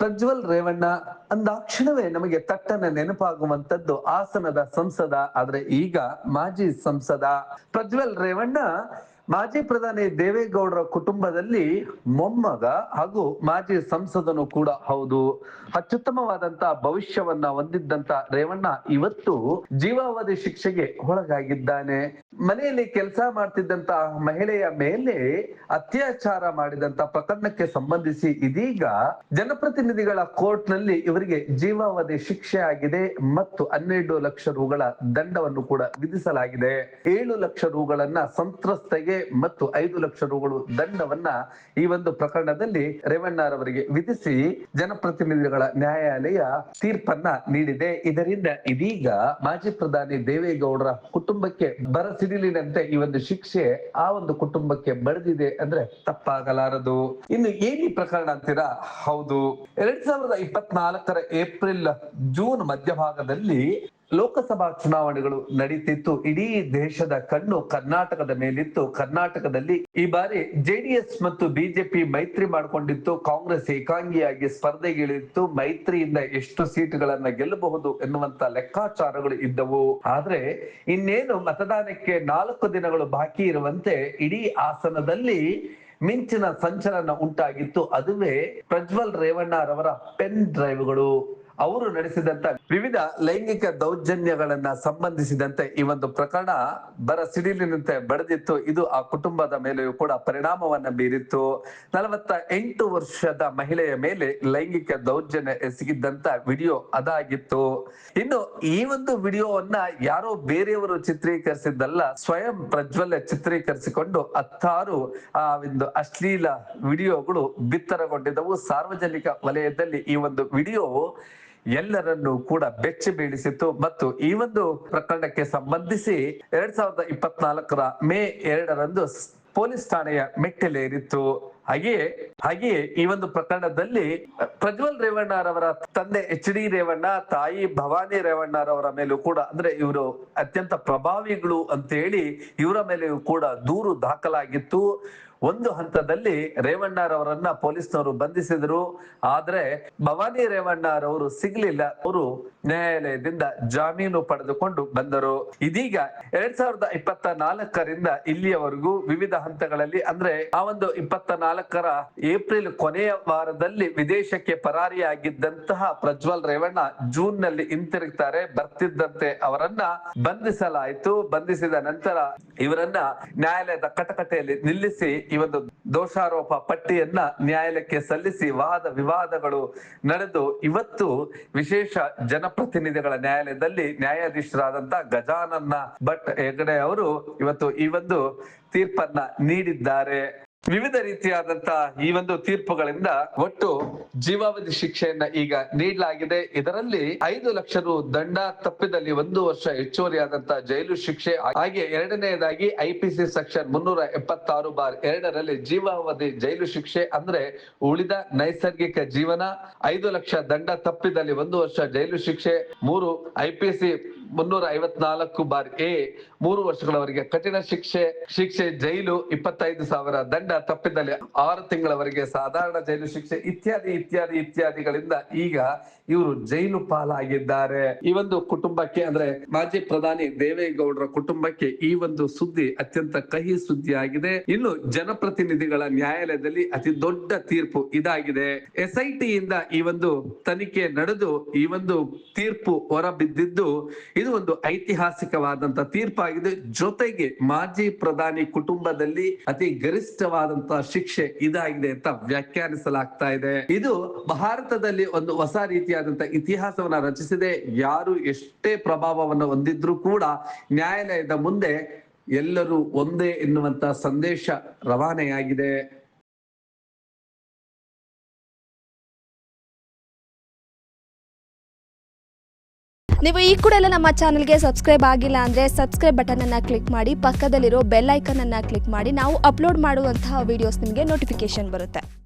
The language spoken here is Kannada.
ಪ್ರಜ್ವಲ್ ರೇವಣ್ಣ ಅಂದಾಕ್ಷಣವೇ ನಮಗೆ ತಟ್ಟನೆ ನೆನಪಾಗುವಂತದ್ದು ಹಾಸನದ ಸಂಸದ ಆದ್ರೆ ಈಗ ಮಾಜಿ ಸಂಸದ ಪ್ರಜ್ವಲ್ ರೇವಣ್ಣ ಮಾಜಿ ಪ್ರಧಾನಿ ದೇವೇಗೌಡರ ಕುಟುಂಬದಲ್ಲಿ ಮೊಮ್ಮಗ ಹಾಗೂ ಮಾಜಿ ಸಂಸದನು ಕೂಡ ಹೌದು. ಅತ್ಯುತ್ತಮವಾದಂತಹ ಭವಿಷ್ಯವನ್ನ ಹೊಂದಿದ್ದಂತ ರೇವಣ್ಣ ಇವತ್ತು ಜೀವಾವಧಿ ಶಿಕ್ಷೆಗೆ ಒಳಗಾಗಿದ್ದಾನೆ. ಮನೆಯಲ್ಲಿ ಕೆಲಸ ಮಾಡ್ತಿದ್ದಂತ ಮಹಿಳೆಯ ಮೇಲೆ ಅತ್ಯಾಚಾರ ಮಾಡಿದಂತ ಪ್ರಕರಣಕ್ಕೆ ಸಂಬಂಧಿಸಿ ಇದೀಗ ಜನಪ್ರತಿನಿಧಿಗಳ ಕೋರ್ಟ್ನಲ್ಲಿ ಇವರಿಗೆ ಜೀವಾವಧಿ ಶಿಕ್ಷೆ ಆಗಿದೆ ಮತ್ತು ಹನ್ನೆರಡು ಲಕ್ಷ ರೂಗಳ ದಂಡವನ್ನು ಕೂಡ ವಿಧಿಸಲಾಗಿದೆ. ಏಳು ಲಕ್ಷ ರೂಗಳನ್ನ ಸಂತ್ರಸ್ತೆಗೆ ಮತ್ತು ಐದು ಲಕ್ಷ ರೂಗಳು ದಂಡವನ್ನ ಈ ಒಂದು ಪ್ರಕರಣದಲ್ಲಿ ರೇವಣ್ಣರವರಿಗೆ ವಿಧಿಸಿ ಜನಪ್ರತಿನಿಧಿಗಳ ನ್ಯಾಯಾಲಯ ತೀರ್ಪನ್ನ ನೀಡಿದೆ. ಇದರಿಂದ ಇದೀಗ ಮಾಜಿ ಪ್ರಧಾನಿ ದೇವೇಗೌಡರ ಕುಟುಂಬಕ್ಕೆ ಬರಸಿಡಿಲಿನಂತೆ ಈ ಒಂದು ಶಿಕ್ಷೆ ಆ ಒಂದು ಕುಟುಂಬಕ್ಕೆ ಬರೆದಿದೆ ಅಂದ್ರೆ ತಪ್ಪಾಗಲಾರದು. ಇನ್ನು ಏನಿ ಪ್ರಕರಣ ಅಂತೀರಾ? ಹೌದು. ಎರಡ್ ಸಾವಿರದ ಇಪ್ಪತ್ನಾಲ್ಕರ ಏಪ್ರಿಲ್ ಜೂನ್ ಮಧ್ಯಭಾಗದಲ್ಲಿ ಲೋಕಸಭಾ ಚುನಾವಣೆಗಳು ನಡೀತಿತ್ತು. ಇಡೀ ದೇಶದ ಕಣ್ಣು ಕರ್ನಾಟಕದ ಮೇಲಿತ್ತು. ಕರ್ನಾಟಕದಲ್ಲಿ ಈ ಬಾರಿ ಜೆಡಿಎಸ್ ಮತ್ತು ಬಿಜೆಪಿ ಮೈತ್ರಿ ಮಾಡಿಕೊಂಡಿತ್ತು. ಕಾಂಗ್ರೆಸ್ ಏಕಾಂಗಿಯಾಗಿ ಸ್ಪರ್ಧೆಗಿಳಿತ್ತು. ಮೈತ್ರಿಯಿಂದ ಎಷ್ಟು ಸೀಟುಗಳನ್ನ ಗೆಲ್ಲಬಹುದು ಎನ್ನುವಂತ ಲೆಕ್ಕಾಚಾರಗಳು ಇದ್ದವು. ಆದ್ರೆ ಇನ್ನೇನು ಮತದಾನಕ್ಕೆ ನಾಲ್ಕು ದಿನಗಳು ಬಾಕಿ ಇರುವಂತೆ ಇಡೀ ಆಸನದಲ್ಲಿ ಮಿಂಚಿನ ಸಂಚಲನ ಉಂಟಾಗಿತ್ತು. ಅದುವೇ ಪ್ರಜ್ವಲ್ ರೇವಣ್ಣರವರ ಪೆನ್ ಡ್ರೈವ್ಗಳು. ಅವರು ನಡೆಸಿದಂತ ವಿವಿಧ ಲೈಂಗಿಕ ದೌರ್ಜನ್ಯಗಳನ್ನ ಸಂಬಂಧಿಸಿದಂತೆ ಈ ಒಂದು ಪ್ರಕರಣ ಬರ ಸಿಡಿಲಿನಂತೆ ಬೆಳೆದಿತ್ತು ಇದು ಆ ಕುಟುಂಬದ ಮೇಲೆಯೂ ಕೂಡ ಪರಿಣಾಮವನ್ನ ಬೀರಿತ್ತು. ನಲವತ್ತ ಎಂಟು ವರ್ಷದ ಮಹಿಳೆಯ ಮೇಲೆ ಲೈಂಗಿಕ ದೌರ್ಜನ್ಯ ಎಸಗಿದ್ದಂತ ವಿಡಿಯೋ ಅದಾಗಿತ್ತು. ಇನ್ನು ಈ ಒಂದು ವಿಡಿಯೋವನ್ನ ಯಾರೋ ಬೇರೆಯವರು ಚಿತ್ರೀಕರಿಸಿದ್ದಲ್ಲ, ಸ್ವಯಂ ಪ್ರಜ್ವಲ್ಯ ಚಿತ್ರೀಕರಿಸಿಕೊಂಡು ಹತ್ತಾರು ಆ ಒಂದು ಅಶ್ಲೀಲ ವಿಡಿಯೋಗಳು ಬಿತ್ತರಗೊಂಡಿದ್ದವು. ಸಾರ್ವಜನಿಕ ವಲಯದಲ್ಲಿ ಈ ಒಂದು ವಿಡಿಯೋ ಎಲ್ಲರನ್ನು ಕೂಡ ಬೆಚ್ಚಿ ಬೀಳಿಸಿತ್ತು ಮತ್ತು ಈ ಒಂದು ಪ್ರಕರಣಕ್ಕೆ ಸಂಬಂಧಿಸಿ ಎರಡ್ ಸಾವಿರದ ಇಪ್ಪತ್ನಾಲ್ಕರ ಮೇ ಎರಡರಂದು ಪೊಲೀಸ್ ಠಾಣೆಯ ಮೆಟ್ಟಿಲೇರಿತ್ತು. ಹಾಗೆಯೇ ಹಾಗೆಯೇ ಈ ಒಂದು ಪ್ರಕರಣದಲ್ಲಿ ಪ್ರಜ್ವಲ್ ರೇವಣ್ಣರವರ ತಂದೆ ಎಚ್ ಡಿ ರೇವಣ್ಣ, ತಾಯಿ ಭವಾನಿ ರೇವಣ್ಣರವರ ಮೇಲೂ ಕೂಡ, ಅಂದ್ರೆ ಇವರು ಅತ್ಯಂತ ಪ್ರಭಾವಿಗಳು ಅಂತ ಹೇಳಿ ಇವರ ಮೇಲೆಯೂ ಕೂಡ ದೂರು ದಾಖಲಾಗಿತ್ತು. ಒಂದು ಹಂತದಲ್ಲಿ ರೇವಣ್ಣರವರನ್ನ ಪೊಲೀಸ್ನವರು ಬಂಧಿಸಿದ್ರು. ಆದ್ರೆ ಭವಾನಿ ರೇವಣ್ಣರವರು ಸಿಗ್ಲಿಲ್ಲ. ಅವರು ನ್ಯಾಯಾಲಯದಿಂದ ಜಾಮೀನು ಪಡೆದುಕೊಂಡು ಬಂದರು. ಇದೀಗ ಎರಡ್ ಸಾವಿರದ ಇಪ್ಪತ್ತ ನಾಲ್ಕರಿಂದ ಇಲ್ಲಿಯವರೆಗೂ ವಿವಿಧ ಹಂತಗಳಲ್ಲಿ, ಅಂದ್ರೆ ಆ ಒಂದು ಇಪ್ಪತ್ತ ನಾಲ್ಕರ ಏಪ್ರಿಲ್ ಕೊನೆಯ ವಾರದಲ್ಲಿ ವಿದೇಶಕ್ಕೆ ಪರಾರಿಯಾಗಿದ್ದಂತಹ ಪ್ರಜ್ವಲ್ ರೇವಣ್ಣ ಜೂನ್ನಲ್ಲಿ ಹಿಂತಿರುಗ್ತಾರೆ, ಬರ್ತಿದ್ದಂತೆ ಅವರನ್ನ ಬಂಧಿಸಲಾಯಿತು. ಬಂಧಿಸಿದ ನಂತರ ಇವರನ್ನ ನ್ಯಾಯಾಲಯದ ಕಟಕಟೆಯಲ್ಲಿ ನಿಲ್ಲಿಸಿ ಈ ಒಂದು ದೋಷಾರೋಪ ಪಟ್ಟಿಯನ್ನ ನ್ಯಾಯಾಲಯಕ್ಕೆ ಸಲ್ಲಿಸಿ ವಾದ ವಿವಾದಗಳು ನಡೆದು, ಇವತ್ತು ವಿಶೇಷ ಜನಪ್ರತಿನಿಧಿಗಳ ನ್ಯಾಯಾಲಯದಲ್ಲಿ ನ್ಯಾಯಾಧೀಶರಾದಂತ ಗಜಾನನ್ನ ಭಟ್ ಹೆಗಡೆ ಅವರು ಇವತ್ತು ಈ ಒಂದು ತೀರ್ಪನ್ನ ನೀಡಿದ್ದಾರೆ. ವಿವಿಧ ರೀತಿಯಾದಂತಹ ಈ ಒಂದು ತೀರ್ಪುಗಳಿಂದ ಒಟ್ಟು ಜೀವಾವಧಿ ಶಿಕ್ಷೆಯನ್ನ ಈಗ ನೀಡಲಾಗಿದೆ. ಇದರಲ್ಲಿ ಐದು ಲಕ್ಷ ರು ದಂಡ ತಪ್ಪಿದಲ್ಲಿ ಒಂದು ವರ್ಷ ಹೆಚ್ಚುವರಿಯಾದಂತಹ ಜೈಲು ಶಿಕ್ಷೆ ಹಾಗೆ ಎರಡನೆಯದಾಗಿ ಐಪಿಸಿ ಸೆಕ್ಷನ್ ಮುನ್ನೂರ ಎಪ್ಪತ್ತಾರು ಬಾರ್ ಎರಡರಲ್ಲಿ ಜೀವಾವಧಿ ಜೈಲು ಶಿಕ್ಷೆ ಅಂದ್ರೆ ಉಳಿದ ನೈಸರ್ಗಿಕ ಜೀವನ, ಐದು ಲಕ್ಷ ದಂಡ ತಪ್ಪಿದಲ್ಲಿ ಒಂದು ವರ್ಷ ಜೈಲು ಶಿಕ್ಷೆ, ಮೂರು ಐಪಿಸಿ ಮುನ್ನೂರ ಐವತ್ನಾಲ್ಕು ಬಾರ್ ಎ, ಮೂರು ವರ್ಷಗಳವರೆಗೆ ಕಠಿಣ ಶಿಕ್ಷೆ ಶಿಕ್ಷೆ ಜೈಲು, ಇಪ್ಪತ್ತೈದು ಸಾವಿರ ದಂಡ ತಪ್ಪಿದಲ್ಲಿ ಆರು ತಿಂಗಳವರೆಗೆ ಸಾಧಾರಣ ಜೈಲು ಶಿಕ್ಷೆ, ಇತ್ಯಾದಿ ಇತ್ಯಾದಿ, ಇತ್ಯಾದಿಗಳಿಂದ ಈಗ ಇವರು ಜೈಲು ಪಾಲಾಗಿದ್ದಾರೆ. ಈ ಒಂದು ಕುಟುಂಬಕ್ಕೆ ಅಂದ್ರೆ ಮಾಜಿ ಪ್ರಧಾನಿ ದೇವೇಗೌಡರ ಕುಟುಂಬಕ್ಕೆ ಈ ಒಂದು ಸುದ್ದಿ ಅತ್ಯಂತ ಕಹಿ ಸುದ್ದಿ ಆಗಿದೆ ಇನ್ನು ಜನಪ್ರತಿನಿಧಿಗಳ ನ್ಯಾಯಾಲಯದಲ್ಲಿ ಅತಿ ದೊಡ್ಡ ತೀರ್ಪು ಇದಾಗಿದೆ. ಎಸ್ ಇಂದ ಈ ಒಂದು ತನಿಖೆ ನಡೆದು ಈ ಒಂದು ತೀರ್ಪು ಹೊರಬಿದ್ದಿದ್ದು ಇದು ಒಂದು ಐತಿಹಾಸಿಕವಾದಂತ ತೀರ್ಪಾಗಿದೆ. ಜೊತೆಗೆ ಮಾಜಿ ಪ್ರಧಾನಿ ಕುಟುಂಬದಲ್ಲಿ ಅತಿ ಗರಿಷ್ಠವಾದಂತಹ ಶಿಕ್ಷೆ ಇದಾಗಿದೆ ಅಂತ ವ್ಯಾಖ್ಯಾನಿಸಲಾಗ್ತಾ ಇದೆ. ಇದು ಭಾರತದಲ್ಲಿ ಒಂದು ಹೊಸ ರೀತಿಯಾದಂತ ಇತಿಹಾಸವನ್ನ ರಚಿಸಿದೆ ಯಾರು ಎಷ್ಟೇ ಪ್ರಭಾವವನ್ನು ಹೊಂದಿದ್ರು ಕೂಡ ನ್ಯಾಯಾಲಯದ ಮುಂದೆ ಎಲ್ಲರೂ ಒಂದೇ ಎನ್ನುವಂತ ಸಂದೇಶ ರವಾನೆಯಾಗಿದೆ. ನೀವು ಈ ಕೂಡ ಎಲ್ಲ ನಮ್ಮ ಚಾನಲ್ಗೆ ಸಬ್ಸ್ಕ್ರೈಬ್ ಆಗಿಲ್ಲ ಅಂದರೆ ಸಬ್ಸ್ಕ್ರೈಬ್ ಬಟನನ್ನು ಕ್ಲಿಕ್ ಮಾಡಿ, ಪಕ್ಕದಲ್ಲಿರೋ ಬೆಲ್ ಐಕನನ್ನು ಕ್ಲಿಕ್ ಮಾಡಿ, ನಾವು ಅಪ್ಲೋಡ್ ಮಾಡುವಂತಹ ವೀಡಿಯೋಸ್ ನಿಮಗೆ ನೋಟಿಫಿಕೇಶನ್ ಬರುತ್ತೆ.